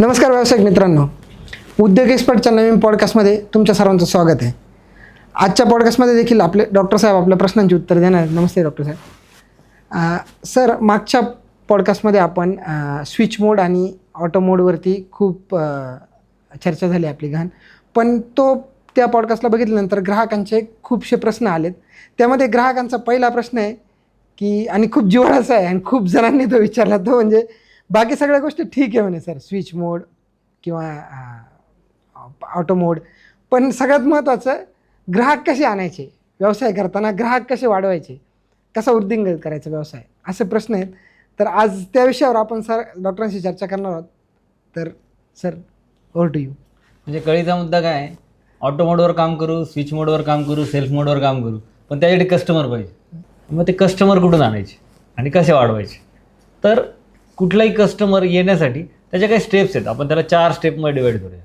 नमस्कार व्यावसायिक मित्रांनो. उद्योग एक्सपर्टच्या नवीन पॉडकास्टमध्ये तुमच्या सर्वांचं स्वागत आहे. आजच्या पॉडकास्टमध्ये देखील आपले डॉक्टर साहेब आपल्या प्रश्नांची उत्तर देणार आहेत. नमस्ते डॉक्टर साहेब. सर मागच्या पॉडकास्टमध्ये आपण स्विच मोड आणि ऑटो मोडवरती खूप चर्चा झाली आपली घाण. पण तो त्या पॉडकास्टला बघितल्यानंतर ग्राहकांचे खूपसे प्रश्न आलेत. त्यामध्ये ग्राहकांचा पहिला प्रश्न आहे की आणि खूप जिवाळाचा आहे आणि खूप जणांनी तो विचारला तो म्हणजे बाकी सगळ्या गोष्टी ठीक आहे म्हणे सर. स्विच मोड किंवा ऑटो मोड पण सगळ्यात महत्त्वाचं ग्राहक कसे आणायचे? व्यवसाय करताना ग्राहक कसे वाढवायचे? कसा वृद्धिंगत करायचा व्यवसाय? असे प्रश्न आहेत. तर आज त्या विषयावर आपण सर डॉक्टरांशी चर्चा करणार आहोत. तर सर ओव्हर टू यू म्हणजे कळीचा मुद्दा काय आहे? ऑटो मोडवर काम करू स्विच मोडवर काम करू सेल्फ मोडवर काम करू. पण त्यासाठी कस्टमर पाहिजे. मग ते कस्टमर कुठून आणायचे? आणि कसे वाढवायचे? तर कुठलाही कस्टमर येण्यासाठी त्याच्या काही स्टेप्स आहेत. आपण त्याला चार स्टेपमध्ये डिवाईड करूया.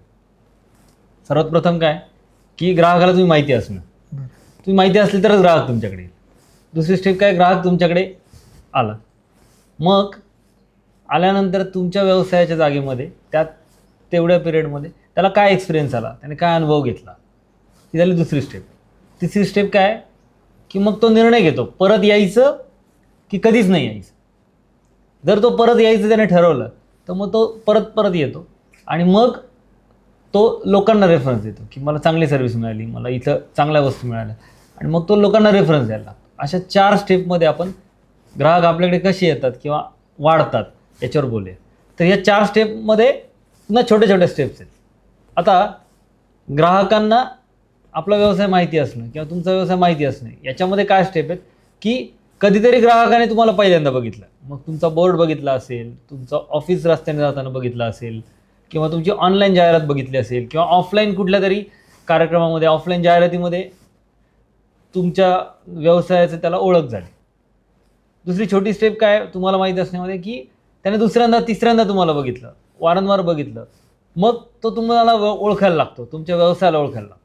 सर्वात प्रथम काय? की ग्राहकाला तुम्ही माहिती असणं. तुम्ही माहिती असली तरच ग्राहक तुमच्याकडे येईल. दुसरी स्टेप काय? ग्राहक तुमच्याकडे आला. मग आल्यानंतर तुमच्या व्यवसायाच्या जागेमध्ये त्यात तेवढ्या पिरियडमध्ये त्याला काय एक्सपिरियन्स आला? त्याने काय अनुभव घेतला? ती झाली दुसरी स्टेप तिसरी स्टेप काय? की मग तो निर्णय घेतो. परत यायचं की कधीच नाही यायचं. जर तो परत यायचं त्याने ठरवलं तर मग तो परत परत येतो. आणि मग तो लोकांना रेफरन्स देतो की मला चांगली सर्व्हिस मिळाली मला इथं चांगल्या वस्तू मिळाल्या. आणि मग तो लोकांना रेफरन्स द्यायला लागतो. अशा चार स्टेपमध्ये आपण ग्राहक आपल्याकडे कसे येतात किंवा वाढतात याच्यावर बोलूया. तर या चार स्टेपमध्ये पुन्हा छोट्या छोट्या स्टेप्स आहेत. आता ग्राहकांना आपला व्यवसाय माहिती असणं किंवा तुमचा व्यवसाय माहिती असणे याच्यामध्ये काय स्टेप आहेत? की कधीतरी ग्राहकाने तुम्हाला पहिल्यांदा बघितलं. मग तुमचा बोर्ड बघितला असेल तुमचा ऑफिस रस्त्याने जाताना बघितला असेल किंवा तुमची ऑनलाईन जाहिरात बघितली असेल किंवा ऑफलाईन कुठल्या तरी कार्यक्रमामध्ये ऑफलाईन जाहिरातीमध्ये तुमच्या व्यवसायाचं त्याला ओळख झाली. दुसरी छोटी स्टेप काय तुम्हाला माहीत असण्यामध्ये की त्याने दुसऱ्यांदा तिसऱ्यांदा तुम्हाला बघितलं वारंवार बघितलं. मग तो तुम्हाला ओळखायला लागतो तुमच्या व्यवसायाला ओळखायला लागतो.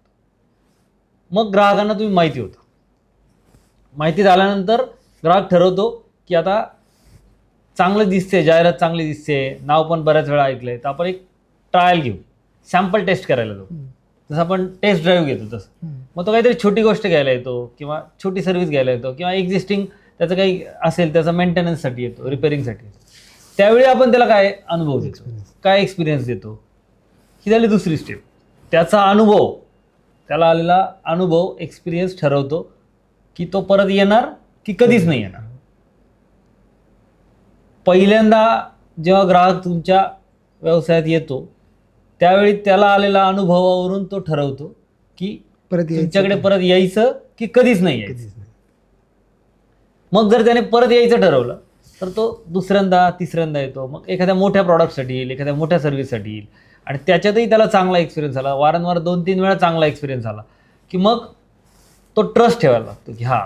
मग ग्राहकांना तुम्ही माहिती होतं. माहिती झाल्यानंतर ग्राहक ठरवतो की आता चांगलं दिसते जाहिरात चांगली दिसते नाव पण बऱ्याच वेळा ऐकलं आहे तर आपण एक ट्रायल घेऊ सॅम्पल टेस्ट करायला जाऊ. जसं आपण टेस्ट ड्राईव्ह घेतो तसं. मग तो काहीतरी छोटी गोष्ट घ्यायला येतो किंवा छोटी सर्व्हिस घ्यायला येतो किंवा एक्झिस्टिंग त्याचं काही असेल त्याचं मेंटेनन्ससाठी येतो रिपेअरिंगसाठी येतो. त्यावेळी आपण त्याला काय अनुभव देतो? काय एक्सपिरियन्स देतो? ही झाली दुसरी स्टेप त्याचा अनुभव त्याला आलेला अनुभव एक्सपिरियन्स ठरवतो की तो परत येणार की कधीच नाही येणार पहिल्यांदा जेव्हा ग्राहक तुमच्या व्यवसायात येतो त्यावेळी त्याला आलेला अनुभवावरून तो ठरवतो की परत तुमच्याकडे? परत यायचं की कधीच नाही यायचं. मग जर त्याने परत यायचं ठरवलं तर तो दुसऱ्यांदा तिसऱ्यांदा येतो मग एखाद्या मोठ्या प्रॉडक्टसाठी येईल एखाद्या मोठ्या सर्व्हिससाठी येईल आणि त्याच्यातही त्याला चांगला एक्सपिरियन्स आला वारंवार दोन तीन वेळा चांगला एक्सपिरियन्स आला की मग तो ट्रस्ट ठेवायला लागतो की हा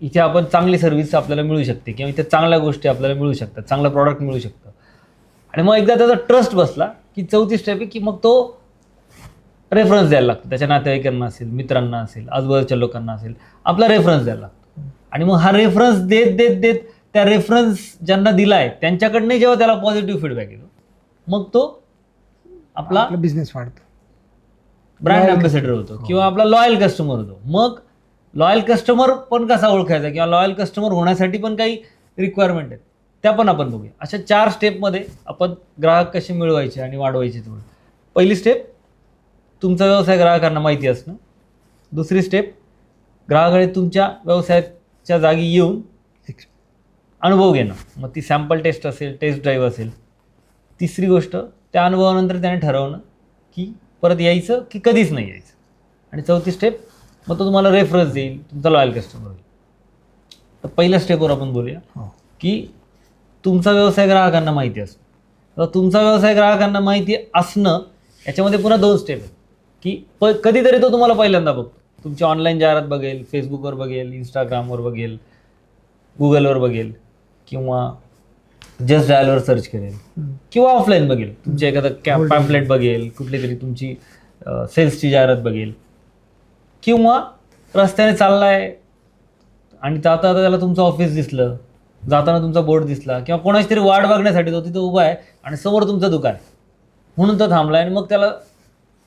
इथे आपण चांगली सर्व्हिस आपल्याला मिळू शकते किंवा इथे चांगल्या गोष्टी आपल्याला मिळू शकतात चांगलं प्रॉडक्ट मिळू शकतं. आणि मग एकदा त्याचा ट्रस्ट बसला की चौथी स्टेप आहे की मग तो रेफरन्स द्यायला लागतो. त्याच्या नातेवाईकांना असेल मित्रांना असेल आजूबाजूच्या लोकांना असेल आपला रेफरन्स द्यायला लागतो. आणि मग हा रेफरन्स देत देत देत त्या रेफरन्स ज्यांना दिला आहे त्यांच्याकडनं जेव्हा त्याला पॉझिटिव्ह फीडबॅक येतो मग तो आपला आपला बिझनेस वाढतो. ब्रँड Loyal होतो किंवा आपला लॉयल कस्टमर होतो. मग लॉयल कस्टमर पण कसा ओळखायचा किंवा लॉयल कस्टमर होण्यासाठी पण काही रिक्वायरमेंट आहेत. त्या पण आपण बघूया. अशा चार स्टेपमध्ये आपण ग्राहक कसे मिळवायचे आणि वाढवायचे तेवढं पहिली स्टेप तुमचा व्यवसाय ग्राहकांना माहिती असणं. दुसरी स्टेप ग्राहकाकडे तुमच्या व्यवसायाच्या जागी येऊन अनुभव घेणं. मग ती सॅम्पल टेस्ट असेल टेस्ट ड्राईव्ह असेल. तिसरी गोष्ट त्या अनुभवानंतर त्याने ठरवणं की परत यायचं की कधीच नाही यायचं. आणि चौथी स्टेप मग तो तुम्हाला रेफरन्स देईल तुमचा लॉयल कस्टमर होईल. तर पहिल्या स्टेपवर आपण बोलूया हो. की तुमचा व्यवसाय ग्राहकांना माहिती असणं तर तुमचा व्यवसाय ग्राहकांना माहिती असणं याच्यामध्ये पुन्हा दोन स्टेप आहेत. की प कधीतरी तो तुम्हाला पहिल्यांदा बघतो. तुमची ऑनलाईन जाहिरात बघेल फेसबुकवर बघेल इंस्टाग्रामवर बघेल गुगलवर बघेल किंवा जस्ट डायलवर सर्च करेल. किंवा ऑफलाईन बघेल. तुमची एखादा कॅ Holding. पॅम्पलेट बघेल कुठली तरी तुमची सेल्सची जाहिरात बघेल. किंवा रस्त्याने चाललाय आणि जाता जाता त्याला तुमचं ऑफिस दिसलं जाताना तुमचा बोर्ड दिसला किंवा कोणाची तरी वाट बघण्यासाठी तो तिथे उभा आहे आणि समोर तुमचं दुकान म्हणून तो थांबला आणि मग त्याला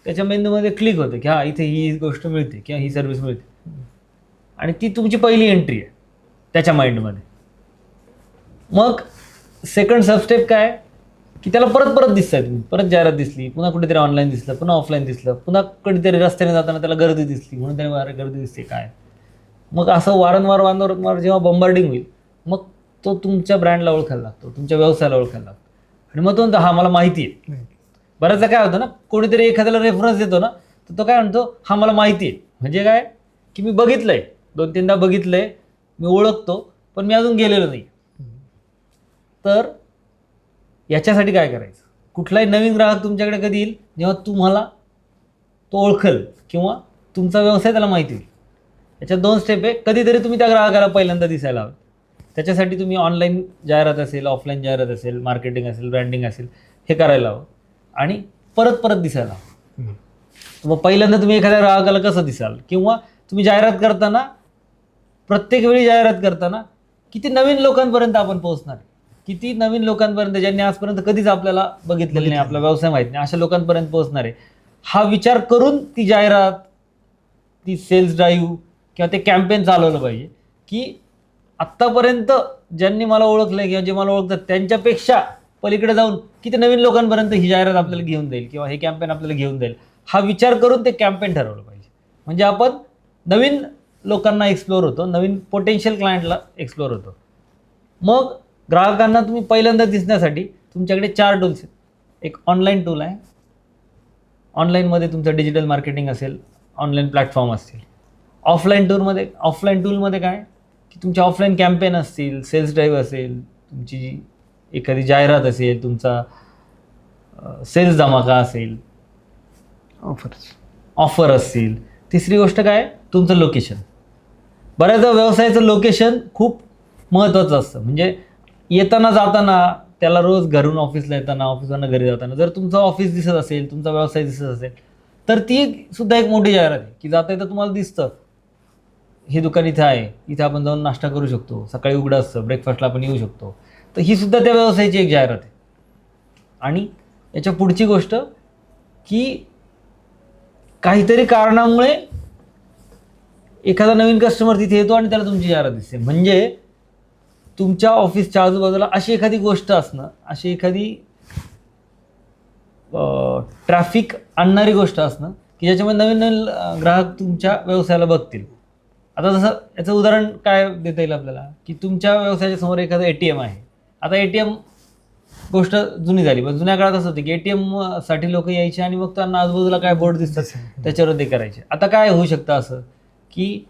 त्याच्या मेंदूमध्ये क्लिक होते की हा इथे ही गोष्ट मिळते किंवा ही सर्व्हिस मिळते. आणि ती तुमची पहिली एंट्री आहे त्याच्या माइंडमध्ये मग सेकंड सबस्टेप काय की त्याला परत परत दिसतंय तुम्ही. परत जाहिरात दिसली पुन्हा कुठेतरी ऑनलाईन दिसलं पुन्हा ऑफलाईन दिसलं पुन्हा कधीतरी रस्त्याने जाताना त्याला गर्दी दिसली म्हणून त्याने अरे गर्दी दिसते काय? मग असं वारंवार वारंवार जेव्हा बंबार्डिंग होईल मग तो तुमच्या ब्रँडला ओळखायला लागतो तुमच्या व्यवसायाला ओळखायला लागतो. आणि मग तो म्हणतो हा मला माहिती आहे. बऱ्याचदा काय होतं ना कोणीतरी एखाद्याला रेफरन्स देतो ना तर तो काय म्हणतो हा मला माहिती आहे. म्हणजे काय? की मी बघितलंय दोन तीनदा बघितलंय मी ओळखतो पण मी अजून गेलेलो नाही. तर याच्यासाठी काय करायचं? कुठलाही नवीन ग्राहक तुमच्याकडे कधी येईल जेव्हा तुम्हाला तो ओळखल किंवा तुमचा व्यवसाय त्याला माहिती होईल. याच्यात दोन स्टेप आहे. कधीतरी तुम्ही त्या ग्राहकाला पहिल्यांदा दिसायला हवं. त्याच्यासाठी तुम्ही ऑनलाईन जाहिरात असेल ऑफलाईन जाहिरात असेल मार्केटिंग असेल ब्रँडिंग असेल हे करायला हवं. आणि परत परत दिसायला हवं. मग पहिल्यांदा तुम्ही एखाद्या ग्राहकाला कसं दिसाल? किंवा तुम्ही जाहिरात करताना प्रत्येक वेळी जाहिरात करताना किती नवीन लोकांपर्यंत आपण पोहोचणार? किती नवीन लोकांपर्यंत ज्यांनी आजपर्यंत कधीच आपल्याला बघितलेलं नाही आपला व्यवसाय माहीत नाही अशा लोकांपर्यंत पोहोचणार आहे. हा विचार करून ती जाहिरात ती सेल्स ड्राईव्ह किंवा ते कॅम्पेन चालवलं पाहिजे. की आत्तापर्यंत ज्यांनी मला ओळखलं किंवा जे मला ओळखतात त्यांच्यापेक्षा पलीकडे जाऊन किती नवीन लोकांपर्यंत ही जाहिरात आपल्याला घेऊन जाईल किंवा हे कॅम्पेन आपल्याला घेऊन जाईल हा विचार करून ते कॅम्पेन ठरवलं पाहिजे. म्हणजे आपण नवीन लोकांना एक्सप्लोअर होतो नवीन पोटेन्शियल क्लायंटला एक्सप्लोअर होतो. मग ग्राहकांना तुम्ही पहिल्यांदा दिसण्यासाठी तुमच्याकडे चार टूल्स आहेत. एक ऑनलाईन टूल आहे. ऑनलाईनमध्ये तुमचं डिजिटल मार्केटिंग असेल ऑनलाईन प्लॅटफॉर्म असतील. ऑफलाईन टूरमध्ये ऑफलाईन टूलमध्ये काय? की तुमचे ऑफलाईन कॅम्पेन असतील सेल्स ड्राईव्ह असेल तुमची एखादी जाहिरात असेल तुमचा सेल्स धमाका असेल. ऑफर्स ऑफर असतील. तिसरी गोष्ट काय? तुमचं लोकेशन बऱ्याचदा व्यवसायाचं लोकेशन खूप महत्त्वाचं असतं. म्हणजे येताना जाताना त्याला रोज घरून ऑफिसला येताना ऑफिसवरनं घरी जाताना जर तुमचं ऑफिस दिसत असेल तुमचा व्यवसाय दिसत असेल तर ती सुद्धा एक मोठी जाहिरात आहे की जाता येतं तुम्हाला दिसतं. हे दुकान इथे आहे इथे आपण जाऊन नाश्ता करू शकतो सकाळी उघडं असतं ब्रेकफास्टला आपण येऊ शकतो. तर ही सुद्धा त्या व्यवसायाची एक जाहिरात आहे. आणि याच्या पुढची गोष्ट की काहीतरी कारणामुळे एखादा नवीन कस्टमर तिथे येतो आणि त्याला तुमची जाहिरात दिसते. म्हणजे तुमच्या ऑफिसच्या आजूबाजूला अशी एखादी गोष्ट असणं अशी एखादी ट्रॅफिक आणणारी गोष्ट असणं की ज्याच्यामध्ये नवीन नवीन ग्राहक तुमच्या व्यवसायाला बघतील. आता जसं याचं उदाहरण काय देता येईल आपल्याला? की तुमच्या व्यवसायाच्या समोर एखादं ए टी एम आहे. आता ए टी एम गोष्ट जुनी झाली पण जुन्या काळात असं होतं की ए टी एमसाठी लोक यायचे आणि मग त्यांना आजूबाजूला काय बोर्ड दिसतात त्याच्यावर ते करायचे. आता काय होऊ शकतं असं? की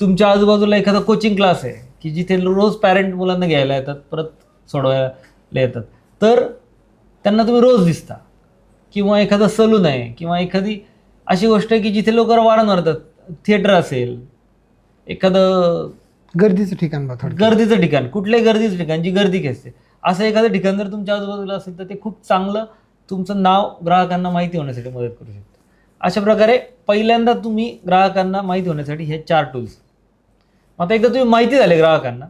तुमच्या आजूबाजूला एखादा कोचिंग क्लास आहे. की जिथे रोज पॅरेंट मुलांना घ्यायला येतात परत सोडवायला येतात. तर त्यांना तुम्ही रोज दिसता. किंवा एखादं सलून आहे किंवा एखादी अशी गोष्ट आहे की जिथे लोक वारंवार येतात थिएटर असेल एखादं गर्दीचं ठिकाण गर्दीचं ठिकाण कुठल्याही गर्दीचं ठिकाण जी गर्दी खेचते. असं एखादं ठिकाण जर तुमच्या आजूबाजूला असेल तर ते खूप चांगलं तुमचं नाव ग्राहकांना माहिती होण्यासाठी मदत करू शकतं. अशा प्रकारे पहिल्यांदा तुम्ही ग्राहकांना माहिती होण्यासाठी हे चार टूल्स आता एकदा तुम्ही माहिती झाले ग्राहकांना.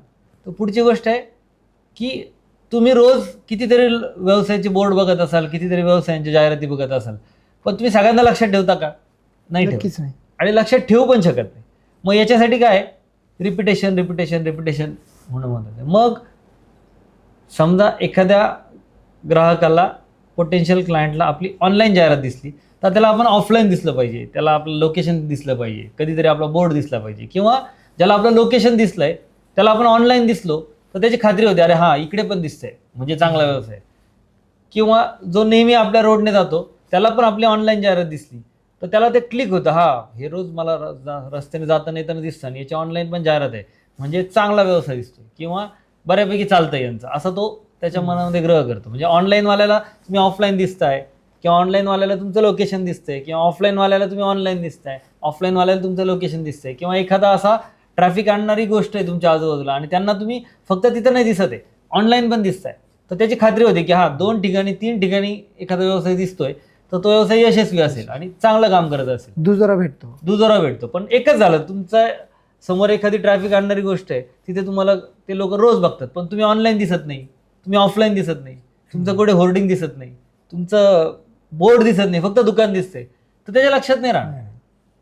तर पुढची गोष्ट आहे की तुम्ही रोज कितीतरी व्यवसायाचे बोर्ड बघत असाल कितीतरी व्यवसायांच्या जाहिराती बघत असाल पण तुम्ही सगळ्यांना लक्षात ठेवता का? नाही ठेवत. नक्कीच नाही. आणि लक्षात ठेवू पण शकत नाही. मग याच्यासाठी काय? रिपिटेशन रिपिटेशन रिपिटेशन होणं महत्त्वाचं आहे मग समजा एखाद्या ग्राहकाला पोटेन्शियल क्लायंटला आपली ऑनलाईन जाहिरात दिसली तर त्याला आपण ऑफलाईन दिसलं पाहिजे. त्याला आपलं लोकेशन दिसलं पाहिजे. कधीतरी आपला बोर्ड दिसला पाहिजे. किंवा ज्याला आपलं लोकेशन दिसलंय त्याला आपण ऑनलाईन दिसलो तर त्याची खात्री होते अरे हां इकडे पण दिसतंय म्हणजे चांगला व्यवसाय. किंवा जो नेहमी आपल्या रोडने जातो त्याला पण आपली ऑनलाईन जाहिरात दिसली तर त्याला ते क्लिक होतं हा हे रोज मला रस्त्याने जाताना येताना दिसतं आणि याची ऑनलाईन पण जाहिरात आहे. म्हणजे चांगला व्यवसाय दिसतो किंवा बऱ्यापैकी चालतं यांचं असा तो त्याच्या मनामध्ये ग्रह करतो. म्हणजे ऑनलाईनवाल्याला तुम्ही ऑफलाईन दिसताय किंवा ऑनलाईनवाल्याला तुमचं लोकेशन दिसतंय किंवा ऑफलाईनवाल्याला तुम्ही ऑनलाईन दिसताय ऑफलाईनवाल्याला तुमचं लोकेशन दिसतंय किंवा एखादा असा ट्रॅफिक आणणारी गोष्ट आहे तुमच्या आजूबाजूला. आणि त्यांना तुम्ही फक्त तिथं नाही दिसत आहे. ऑनलाईन पण दिसताय. तर त्याची खात्री होते की हा दोन ठिकाणी तीन ठिकाणी एखादा व्यवसाय दिसतोय तर तो व्यवसाय यशस्वी असेल आणि चांगलं काम करत असेल. दुजोरा भेटतो. दुजोरा भेटतो. पण एकच झालं तुमचा समोर एखादी ट्रॅफिक आणणारी गोष्ट आहे तिथे तुम्हाला ते लोक रोज बघतात पण तुम्ही ऑनलाईन दिसत नाही. तुम्ही ऑफलाईन दिसत नाही. तुमचं कुठे होर्डिंग दिसत नाही. तुमचं बोर्ड दिसत नाही. फक्त दुकान दिसतंय. तर त्याच्या लक्षात नाही राहणार.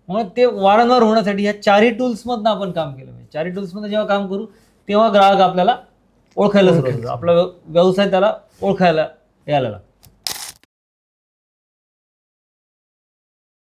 मग ते वारंवार होण्यासाठी ह्या चारही टूल्समधनं आपण काम केलं पाहिजे. चारही टूल्समधनं जेव्हा काम करू तेव्हा ग्राहक आपल्याला ओळखायला सुरुवात आपला व्यव- व्यवसाय त्याला ओळखायला यायला लागतो